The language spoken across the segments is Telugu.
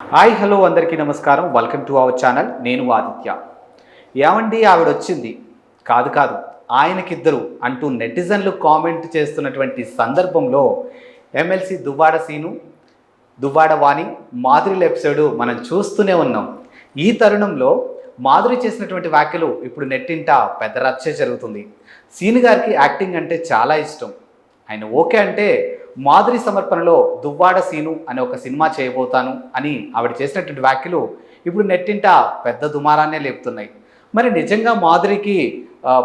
హాయ్ హలో అందరికీ నమస్కారం. Welcome to our channel. నేను ఆదిత్య. ఏమండి ఆవిడ వచ్చింది కాదు కాదు. ఆయనకిద్దరు అంటూ నెటిజన్లు కామెంట్ చేస్తున్నటువంటి సందర్భంలో ఎమ్మెల్సీ దువ్వాడ సీను దువ్వాడ వాణి మాధురి ఎపిసోడ్ మనం చూస్తూనే ఉన్నాం. ఈ తరుణంలో మాధురి చేసినటువంటి వ్యాఖ్యలు ఇప్పుడు నెట్టింట పెద్ద రచ్చ జరుగుతుంది. సీను గారికి యాక్టింగ్ అంటే చాలా ఇష్టం. ఆయన ఓకే అంటే మాధురి సమర్పణలో దువ్వాడ సీను అనే ఒక సినిమా చేయబోతాను అని ఆవిడ చేసినటువంటి వ్యాఖ్యలు ఇప్పుడు నెట్టింట పెద్ద దుమారాన్నే లేపుతున్నాయి. మరి నిజంగా మాధురికి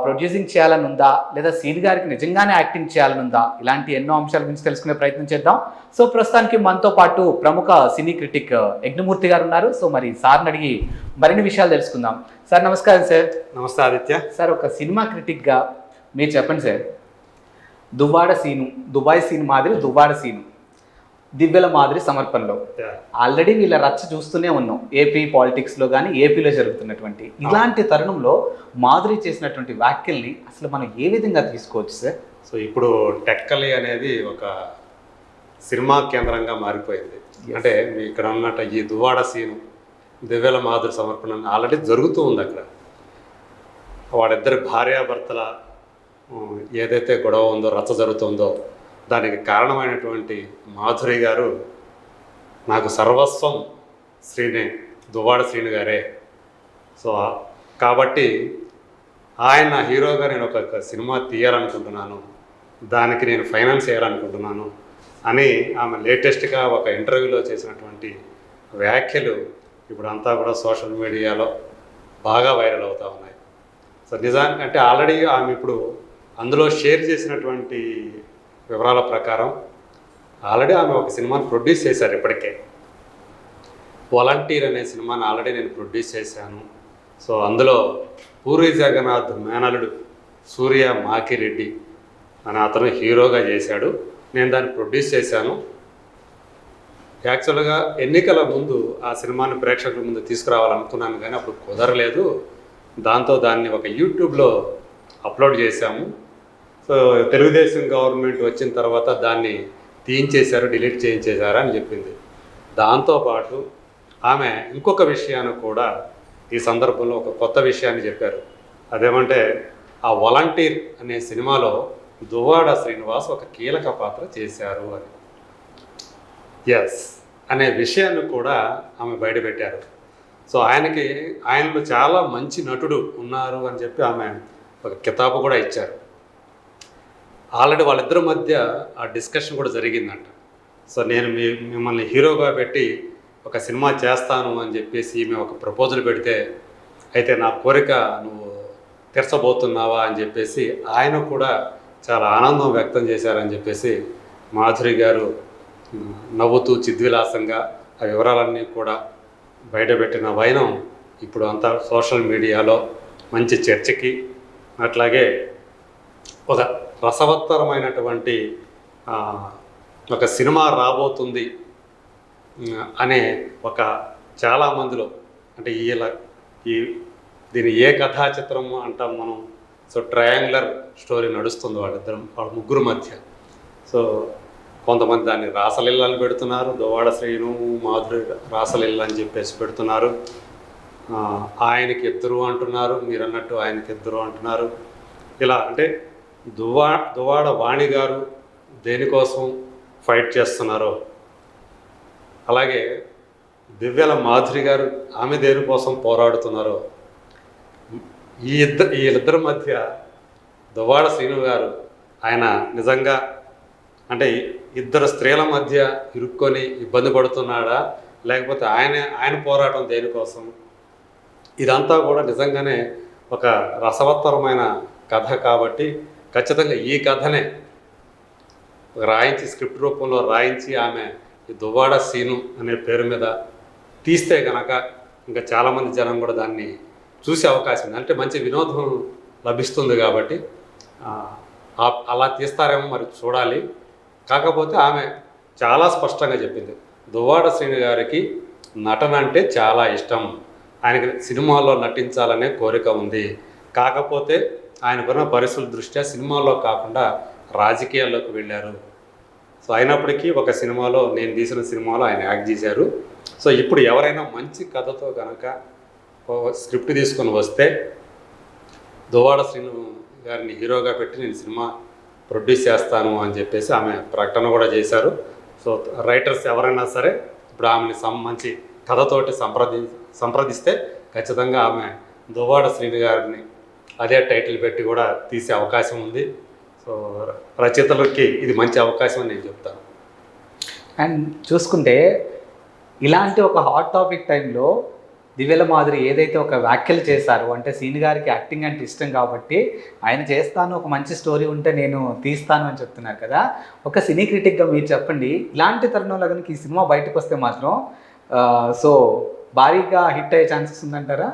ప్రొడ్యూసింగ్ చేయాలని ఉందా లేదా సీన్ గారికి నిజంగానే యాక్టింగ్ చేయాలని ఉందా ఇలాంటి ఎన్నో అంశాల గురించి తెలుసుకునే ప్రయత్నం చేద్దాం. సో ప్రస్తుతానికి మనతో పాటు ప్రముఖ సినీ క్రిటిక్ యజ్ఞమూర్తి గారు ఉన్నారు. సో మరి సార్ని అడిగి మరిన్ని విషయాలు తెలుసుకుందాం. సార్ నమస్కారం సార్. నమస్తే ఆదిత్య. సార్ ఒక సినిమా క్రిటిక్గా మీరు చెప్పండి sir. Duvvada Seenu Dubai scene మాదిరి దువ్వాడ సీను. దివ్యల మాదిరి సమర్పణలో. ఆల్రెడీ వీళ్ళ రచ్చ చూస్తూనే ఉన్నాం. ఏపీ పాలిటిక్స్లో కానీ ఏపీలో జరుగుతున్నటువంటి ఇలాంటి తరుణంలో మాధురి చేసినటువంటి వ్యాఖ్యల్ని అసలు మనం ఏ విధంగా తీసుకోవచ్చు సార్? సో ఇప్పుడు టెక్కలి అనేది ఒక సినిమా కేంద్రంగా మారిపోయింది. అంటే ఇక్కడ ఉన్నట్టు ఈ దువాడ సీను దివ్యల మాధురి సమర్పణ ఆల్రెడీ జరుగుతూ ఉంది అక్కడ. వాడిద్దరి భార్యాభర్తల ఏదైతే గొడవ ఉందో రచ్చ జరుగుతుందో దానికి కారణమైనటువంటి మాధురి గారు నాకు సర్వస్వం శ్రీనే దువ్వాడ శ్రీను గారే. సో కాబట్టి ఆయన హీరోగా నేను ఒక సినిమా తీయాలనుకుంటున్నాను దానికి నేను ఫైనాన్స్ చేయాలనుకుంటున్నాను అని ఆమె లేటెస్ట్గా ఒక ఇంటర్వ్యూలో చేసినటువంటి వ్యాఖ్యలు ఇప్పుడు అంతా కూడా సోషల్ మీడియాలో బాగా వైరల్ అవుతూ ఉన్నాయి. సో నిజానికి అంటే ఆల్రెడీ ఆమె ఇప్పుడు అందులో షేర్ చేసినటువంటి వివరాల ప్రకారం ఆల్రెడీ ఆమె ఒక సినిమాని ప్రొడ్యూస్ చేశారు ఇప్పటికే. వాలంటీర్ అనే సినిమాని ఆల్రెడీ నేను ప్రొడ్యూస్ చేశాను. సో అందులో పూరి జగన్నాథ్ మేనలుడు సూర్య మాకిరెడ్డి అని అతను హీరోగా చేశాడు. నేను దాన్ని ప్రొడ్యూస్ చేశాను. యాక్చువల్గా ఎన్నికల ముందు ఆ సినిమాని ప్రేక్షకుల ముందు తీసుకురావాలనుకున్నాను కానీ అప్పుడు కుదరలేదు. దాంతో దాన్ని ఒక యూట్యూబ్లో అప్లోడ్ చేశాము. సో తెలుగుదేశం గవర్నమెంట్ వచ్చిన తర్వాత దాన్ని తీయించేశారు డిలీట్ చేయించేశారు అని చెప్పింది. దాంతోపాటు ఆమె ఇంకొక విషయాన్ని కూడా ఈ సందర్భంలో ఒక కొత్త విషయాన్ని చెప్పారు. అదేమంటే ఆ వాలంటీర్ అనే సినిమాలో దువాడ శ్రీనివాస్ ఒక కీలక పాత్ర చేశారు అని. ఎస్ అనే విషయాన్ని కూడా ఆమె బయటపెట్టారు సో ఆయనకి ఆయనలో చాలా మంచి నటుడు ఉన్నారు అని చెప్పి ఆమె ఒక కితాబు కూడా ఇచ్చారు. ఆల్రెడీ వాళ్ళిద్దరి మధ్య ఆ డిస్కషన్ కూడా జరిగిందంట. సో నేను మీ మిమ్మల్ని హీరోగా పెట్టి ఒక సినిమా చేస్తాను అని చెప్పేసి ఈమె ఒక ప్రపోజల్ పెడితే అయితే నా కోరిక నువ్వు తీర్చబోతున్నావా అని చెప్పేసి ఆయన కూడా చాలా ఆనందం వ్యక్తం చేశారని చెప్పేసి మాధురి గారు నవ్వుతూ చిద్విలాసంగా ఆ వివరాలన్నీ కూడా బయటపెట్టిన వైనం ఇప్పుడు అంతా సోషల్ మీడియాలో మంచి చర్చకి అట్లాగే ఒక రసవత్తరమైనటువంటి ఒక సినిమా రాబోతుంది అనే ఒక చాలా మందిలో అంటే వీళ్ళ ఈ దీని ఏ కథా చిత్రం అంటాం మనం? సో ట్రయాంగులర్ స్టోరీ నడుస్తుంది వాళ్ళిద్దరం వాళ్ళ ముగ్గురు మధ్య. సో కొంతమంది దాన్ని రాసలీల పెడుతున్నారు దువాడ శ్రీను మాధురి రాసలీల అని చెప్పేసి పెడుతున్నారు. ఆయనకి ఇద్దరు అంటున్నారు మీరు అన్నట్టు ఆయనకి ఇద్దరు అంటున్నారు. ఇలా అంటే దువా దువాడ వాణి గారు దేనికోసం ఫైట్ చేస్తున్నారో. అలాగే దివ్యల మాధురి గారు ఆమె దేనికోసం పోరాడుతున్నారో. ఈ ఇద్దరు వీళ్ళిద్దరి మధ్య దువ్వాడ శ్రీను గారు ఆయన నిజంగా అంటే ఇద్దరు స్త్రీల మధ్య ఇరుక్కొని ఇబ్బంది పడుతున్నాడా? లేకపోతే ఆయన ఆయన పోరాటం దేనికోసం ఇదంతా కూడా నిజంగానే ఒక రసవత్తరమైన కథ కాబట్టి ఖచ్చితంగా ఈ కథనే రాయించి స్క్రిప్ట్ రూపంలో రాయించి ఆమె ఈ దువ్వాడ సీను అనే పేరు మీద తీస్తే కనుక ఇంకా చాలామంది జనం కూడా దాన్ని చూసే అవకాశం ఉంది. అంటే మంచి వినోదం లభిస్తుంది కాబట్టి అలా తీస్తారేమో మరి చూడాలి. కాకపోతే ఆమె చాలా స్పష్టంగా చెప్పింది. దువ్వాడ శ్రీను గారికి నటన అంటే చాలా ఇష్టం. ఆయనకి సినిమాల్లో నటించాలనే కోరిక ఉంది. కాకపోతే ఆయనకున్న పరిస్థితుల దృష్ట్యా సినిమాల్లో కాకుండా రాజకీయాల్లోకి వెళ్ళారు. సో అయినప్పటికీ ఒక సినిమాలో నేను తీసిన సినిమాలో ఆయన యాక్ట్ చేశారు. సో ఇప్పుడు ఎవరైనా మంచి కథతో కనుక స్క్రిప్ట్ తీసుకొని వస్తే దువాడ శ్రీను గారిని హీరోగా పెట్టి నేను సినిమా ప్రొడ్యూస్ చేస్తాను అని చెప్పేసి ఆమె ప్రకటన కూడా చేశారు. సో రైటర్స్ ఎవరైనా సరే ఇప్పుడు ఆమెని సం మంచి కథతోటి సంప్రది సంప్రదిస్తే ఖచ్చితంగా ఆమె దువాడ శ్రీను గారిని అదే టైటిల్ పెట్టి కూడా తీసే అవకాశం ఉంది. సో రచయితలకి ఇది మంచి అవకాశం అని నేను చెప్తాను. అండ్ చూసుకుంటే ఇలాంటి ఒక హాట్ టాపిక్ టైంలో దివ్యల మాదిరి ఏదైతే ఒక వ్యాఖ్యలు చేశారో అంటే సీని గారికి యాక్టింగ్ అంటే ఇష్టం కాబట్టి ఆయన చేస్తాను ఒక మంచి స్టోరీ ఉంటే నేను తీస్తాను అని చెప్తున్నారు కదా. ఒక సినీ క్రిటిక్గా మీరు చెప్పండి ఇలాంటి తరుణంలో కనుక ఈ సినిమా బయటకు వస్తే మాత్రం సో భారీగా హిట్ అయ్యే ఛాన్సెస్ ఉందంటారా?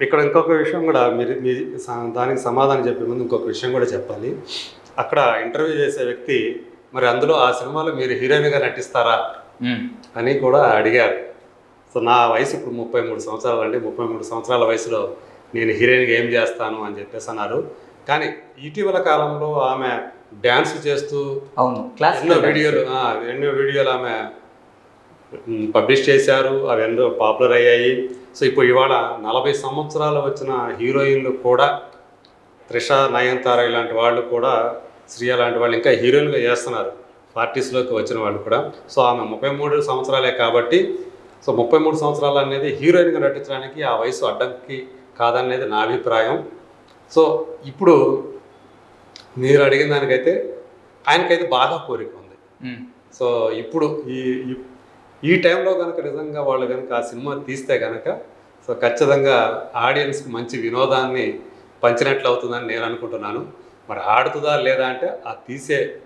ఇక్కడ ఇంకొక విషయం కూడా మీరు మీ దానికి సమాధానం చెప్పే ముందు ఇంకొక విషయం కూడా చెప్పాలి. అక్కడ ఇంటర్వ్యూ చేసే వ్యక్తి మరి అందులో ఆ సినిమాలో మీరు హీరోయిన్గా నటిస్తారా? అని కూడా అడిగారు. సో నా వయసు ఇప్పుడు ముప్పై మూడు సంవత్సరాలు అండి. ముప్పై మూడు సంవత్సరాల వయసులో నేను హీరోయిన్గా ఏం చేస్తాను అని చెప్పేసి అన్నారు. కానీ ఇటీవల కాలంలో ఆమె డ్యాన్స్ చేస్తూ అవును. క్లాస్ ఎన్నో వీడియోలు ఎన్నో వీడియోలు ఆమె పబ్లిష్ చేశారు అవి ఎన్నో పాపులర్ అయ్యాయి. సో ఇప్పుడు ఇవాళ నలభై సంవత్సరాలు వచ్చిన హీరోయిన్లు కూడా త్రిష నయనతార ఇలాంటి వాళ్ళు కూడా శ్రియ లాంటి వాళ్ళు ఇంకా హీరోయిన్గా చేస్తున్నారు. పార్టీస్లోకి వచ్చిన వాళ్ళు కూడా. సో ఆమె ముప్పై మూడు సంవత్సరాలే కాబట్టి సో ముప్పై మూడు సంవత్సరాలు అనేది హీరోయిన్గా నటించడానికి ఆ వయసు అడ్డంకి కాదనేది నా అభిప్రాయం. సో ఇప్పుడు మీరు అడిగిన దానికైతే ఆయనకైతే బాగా కోరిక ఉంది. సో ఇప్పుడు ఈ ఈ- టైంలో కనుక నిజంగా వాళ్ళు కనుక ఆ సినిమా తీస్తే కనుక సో ఖచ్చితంగా ఆడియన్స్కి మంచి వినోదాన్ని పంచినట్లు అవుతుందని నేను అనుకుంటున్నాను. మరి ఆడుతుందా లేదా అంటే ఆ తీసే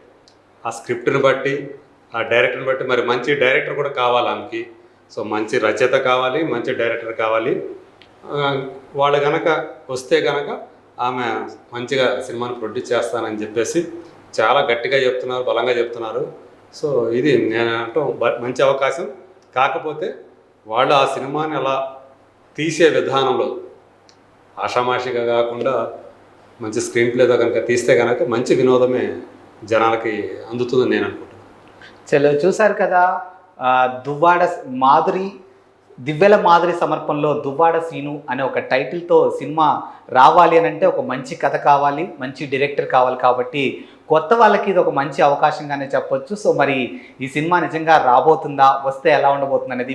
ఆ స్క్రిప్ట్ని బట్టి ఆ డైరెక్టర్ని బట్టి మరి మంచి డైరెక్టర్ కూడా కావాలి ఆమెకి. సో మంచి రచయిత కావాలి మంచి డైరెక్టర్ కావాలి. వాళ్ళు కనుక వస్తే కనుక ఆమె మంచిగా సినిమాని ప్రొడ్యూస్ చేస్తానని చెప్పేసి చాలా గట్టిగా చెప్తున్నారు బలంగా చెప్తున్నారు. సో ఇది నేను అంటాం మంచి అవకాశం. కాకపోతే వాళ్ళు ఆ సినిమాని అలా తీసే విధానంలో ఆషామాషిగా కాకుండా మంచి స్క్రీన్ ప్లేతో కనుక తీస్తే కనుక మంచి వినోదమే జనాలకి అందుతుందని నేను అనుకుంటున్నాను. చలో చూసారు కదా దువ్వాడ మాధురి దివ్యల మాదిరి సమర్పణలో దువ్వాడ సీను అనే ఒక టైటిల్తో సినిమా రావాలి అని అంటే ఒక మంచి కథ కావాలి మంచి డైరెక్టర్ కావాలి కాబట్టి కొత్త వాళ్ళకి ఇది ఒక మంచి అవకాశంగానే చెప్పొచ్చు. సో మరి ఈ సినిమా నిజంగా రాబోతుందా వస్తే ఎలా ఉండబోతుంది అనేది